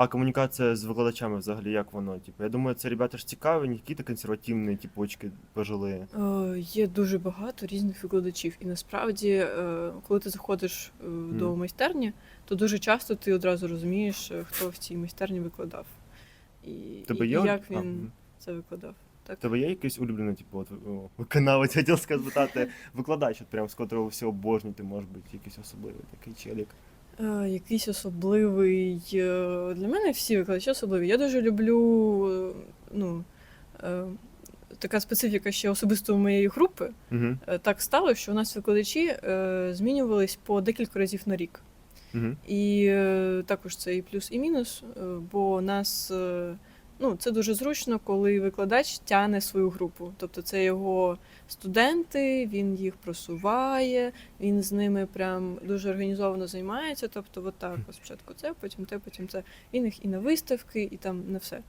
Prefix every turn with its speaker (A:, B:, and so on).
A: А комунікація з викладачами взагалі як воно? Типу, я думаю, це ребята ж цікаві, не якісь консервативні типочки пожили.
B: Е, Є дуже багато різних викладачів, і насправді, е, коли ти заходиш е, до майстерні, то дуже часто ти одразу розумієш, е, хто в цій майстерні викладав. І,
A: Тебе
B: і
A: є
B: як
A: а,
B: він це викладав. Так.
A: Тебе є якийсь улюблений, типу, от, о, виконавець, хотів сказати, викладач, от прям з котрого всі обожнюєте, може бути, якийсь особливий такий челік.
B: Е, Якийсь особливий. е, Для мене всі викладачі особливі. Я дуже люблю е, ну, така специфіка ще особисто моєї групи.
A: Угу.
B: Так стало, що у нас викладачі змінювались по декілька разів на рік.
A: Угу.
B: І також це і плюс, і мінус, бо нас ну, це дуже зручно, коли викладач тягне свою групу. Тобто це його студенти, він їх просуває, він з ними прям дуже організовано займається. Тобто, от так, спочатку це, потім те, потім це. Він їх і на виставки, і там на все.